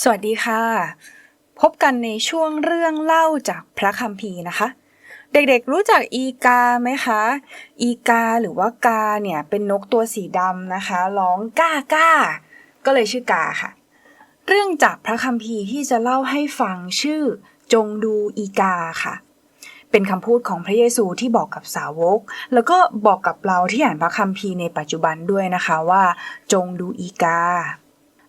สวัสดีค่ะ พบกันในช่วงเรื่องเล่าจากพระคัมภีร์นะคะ เด็กๆรู้จักอีกาไหมคะ อีกาหรือว่ากาเนี่ยเป็นนกตัวสีดำนะคะ ร้องก้าก้า ก็เลยชื่อกาค่ะ เรื่องจากพระคัมภีร์ที่จะเล่าให้ฟังชื่อจงดูอีกาค่ะ เป็นคำพูดของพระเยซูที่บอกกับสาวก แล้วก็บอกกับเราที่อ่านพระคัมภีร์ในปัจจุบันด้วยนะคะว่า จงดูอีกา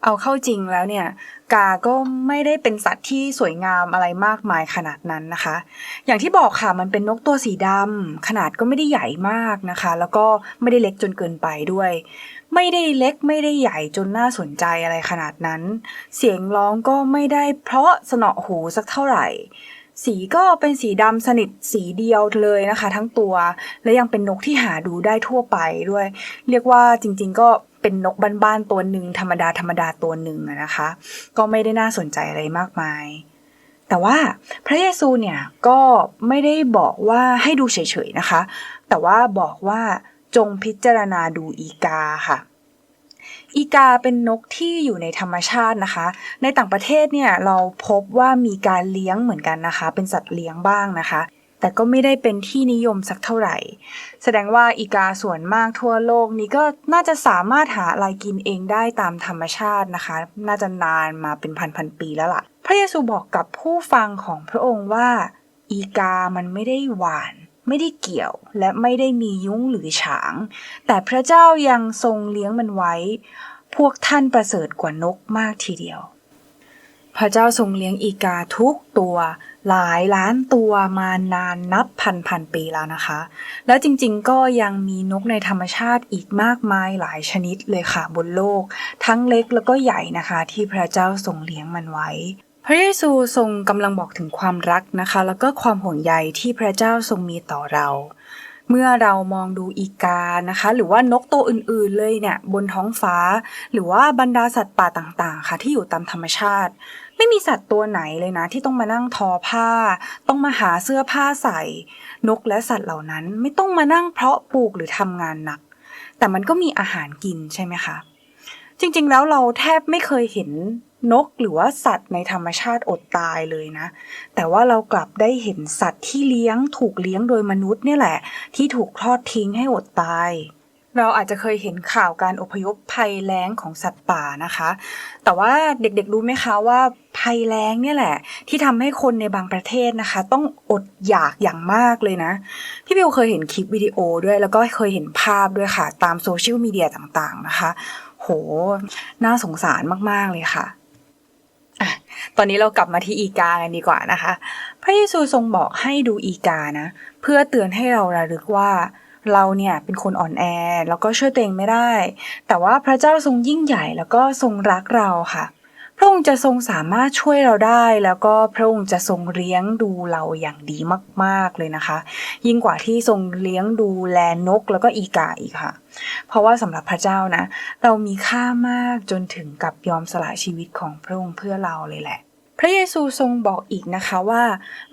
เอาเข้าจริงแล้วเนี่ยกาก็ไม่ได้เป็นสัตว์ที่สวยงามอะไรมากมายขนาดนั้นนะคะ อย่างที่บอกค่ะมันเป็นนกตัวสีดำขนาดก็ไม่ได้ใหญ่มากนะคะ แล้วก็ไม่ได้เล็กจนเกินไปด้วย ไม่ได้เล็กไม่ได้ใหญ่จนน่าสนใจอะไรขนาดนั้น เสียงร้องก็ไม่ได้เพราะสนอหูสักเท่าไหร่ สีก็เป็นสีดำสนิทสีเดียวเลยนะคะ ทั้งตัว และยังเป็นนกที่หาดูได้ทั่วไปด้วย เรียกว่าจริง ๆ ก็เป็นนกบ้านๆตัวหนึ่งธรรมดาธรรมดาตัวหนึ่งนะคะ ก็ไม่ได้น่าสนใจอะไรมากมาย แต่ว่าพระเยซูเนี่ยก็ไม่ได้บอกว่าให้ดูเฉยๆนะคะ แต่ว่าบอกว่าจงพิจารณาดูอีกาค่ะ อีกาเป็นนกที่อยู่ในธรรมชาตินะคะ ในต่างประเทศเนี่ยเราพบว่ามีการเลี้ยงเหมือนกันนะคะ เป็นสัตว์เลี้ยงบ้างนะคะ แต่ก็ไม่ได้เป็นที่นิยมสักเท่าไหร่ แสดงว่าอีกาส่วนมากทั่วโลกนี้ก็น่าจะสามารถหาอะไรกินเองได้ตามธรรมชาตินะคะ น่าจะนานมาเป็นพันพันๆปีแล้วล่ะ พระเยซูบอกกับผู้ฟังของพระองค์ว่า อีกามันไม่ได้หวาน ไม่ได้เกี่ยวและไม่ได้มียุ้งหรือฉาง แต่พระเจ้ายังทรงเลี้ยงมันไว้ พวกท่านประเสริฐกว่านกมากทีเดียว พระเจ้าทรงเลี้ยงอีกาทุกตัวหลายล้านตัวมานานนับพันพันปีแล้วนะคะ แล้วจริงๆก็ยังมีนกในธรรมชาติอีกมากมายหลายชนิดเลยค่ะบนโลก ทั้งเล็กแล้วก็ใหญ่นะคะ ที่พระเจ้าทรงเลี้ยงมันไว้ พระเยซูทรงกำลังบอกถึงความรักนะคะ แล้วก็ความห่วงใยที่พระเจ้าทรงมีต่อเรา เมื่อเรามองดูอีกานะคะ หรือว่านกตัวอื่นๆเลยเนี่ยบนท้องฟ้า หรือว่าบรรดาสัตว์ป่าต่างๆ ค่ะ ที่อยู่ตามธรรมชาติ ไม่มีสัตว์ตัวไหนเลยนะ ที่ต้องมานั่งทอผ้า ต้องมาหาเสื้อผ้าใส่ นกและสัตว์เหล่านั้น ไม่ต้องมานั่งเพาะปลูกหรือทำงานหนัก แต่มันก็มีอาหารกินใช่ไหมคะ จริง ๆ แล้วเราแทบไม่เคยเห็นนกหรือว่าสัตว์ในธรรมชาติอดตายเลยนะ แต่ว่าเรากลับได้เห็นสัตว์ที่เลี้ยงถูกเลี้ยงโดยมนุษย์เนี่ยแหละ ที่ถูกทอดทิ้งให้อดตาย เราอาจจะเคยเห็นข่าวการอพยพภัยแล้งของสัตว์ป่านะคะ แต่ว่าเด็กๆรู้ไหมคะว่าภัยแล้งเนี่ยแหละ ที่ทำให้คนในบางประเทศนะคะ ต้องอดอยากอย่างมากเลยนะ พี่บิวเคยเห็นคลิปวิดีโอด้วยแล้วก็เคยเห็นภาพด้วยค่ะ ตามโซเชียลมีเดียต่างๆนะคะ โห น่าสงสารมาก ๆ เลยค่ะอะตอนนี้เรากลับมาที่อีกากันดีกว่านะคะ พระเยซูทรงบอกให้ดูอีกานะ เพื่อเตือนให้เราระลึกว่าเราเนี่ยเป็นคนอ่อนแอแล้วก็ช่วยตัวเองไม่ได้ แต่ว่าพระเจ้าทรงยิ่งใหญ่แล้วก็ทรงรักเราค่ะ พระองค์จะทรงสามารถช่วยเราได้ แล้วก็พระองค์จะทรงเลี้ยงดูเราอย่างดีมาก ๆเลยนะคะ ยิ่งกว่าที่ทรงเลี้ยงดูแลนกแล้วก็อีกาอีกค่ะ เพราะว่าสำหรับพระเจ้านะ เรามีค่ามากจนถึงกับยอมสละชีวิตของพระองค์เพื่อเราเลยแหละพระเยซูทรงบอกอีกนะคะว่า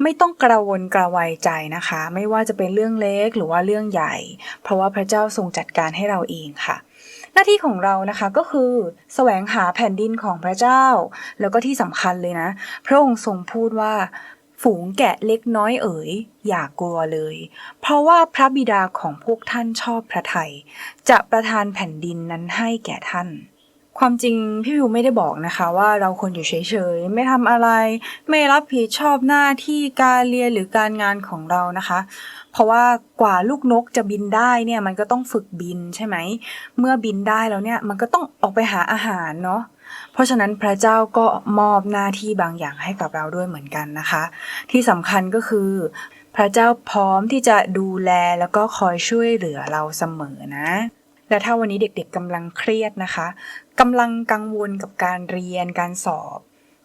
ไม่ต้องกระวนกระวายใจนะคะ ไม่ว่าจะเป็นเรื่องเล็กหรือว่าเรื่องใหญ่ เพราะว่าพระเจ้าทรงจัดการให้เราเองค่ะ หน้าที่ของเรานะคะก็คือแสวงหาแผ่นดินของพระเจ้า แล้วก็ที่สำคัญเลยนะ พระองค์ทรงพูดว่า ฝูงแกะเล็กน้อยเอ๋ย อย่ากลัวเลย เพราะว่าพระบิดาของพวกท่านชอบพระไทยจะประทานแผ่นดินนั้นให้แก่ท่าน ความจริงพี่วิวไม่ได้บอกนะคะว่าเราควรอยู่เฉยๆ ไม่ทำอะไร ไม่รับผิดชอบหน้าที่การเรียนหรือการงานของเรานะคะ เพราะว่ากว่าลูกนกจะบินได้เนี่ยมันก็ต้องฝึกบินใช่ไหม เมื่อบินได้แล้วเนี่ยมันก็ต้องออกไปหาอาหารเนาะเพราะฉะนั้นพระเจ้าก็มอบหน้าที่บางอย่างให้กับเราด้วยเหมือนกันนะคะ ที่สำคัญก็คือ พระเจ้าพร้อมที่จะดูแลแล้วก็คอยช่วยเหลือเราเสมอนะ และถ้าวันนี้เด็กๆกำลังเครียดนะคะกำลังกังวลกับการเรียนการสอบ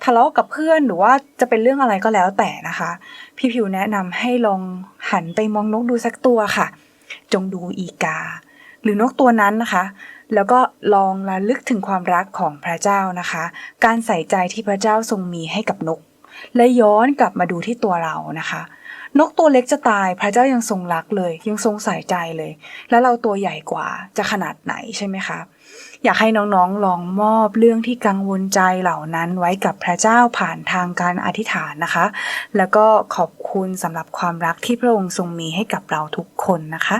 ทะเลาะกับเพื่อนหรือว่าจะเป็นเรื่องอะไรก็แล้วแต่นะคะ พี่ผิวแนะนำให้ลองหันไปมองนกดูสักตัวค่ะ จงดูอีกา หรือนกตัวนั้นนะคะ แล้วก็ลองระลึกถึงความรักของพระเจ้านะคะ การใส่ใจที่พระเจ้าทรงมีให้กับนก และย้อนกลับมาดูที่ตัวเรานะคะ นกตัวเล็กจะตายพระเจ้ายังทรงรักเลย ยังทรงใส่ใจเลย แล้วเราตัวใหญ่กว่าจะขนาดไหนใช่ไหมคะอยากให้น้องๆลองมอบเรื่องที่กังวลใจเหล่านั้นไว้กับพระเจ้าผ่านทางการอธิษฐานนะคะ แล้วก็ขอบคุณสำหรับความรักที่พระองค์ทรงมีให้กับเราทุกคนนะคะ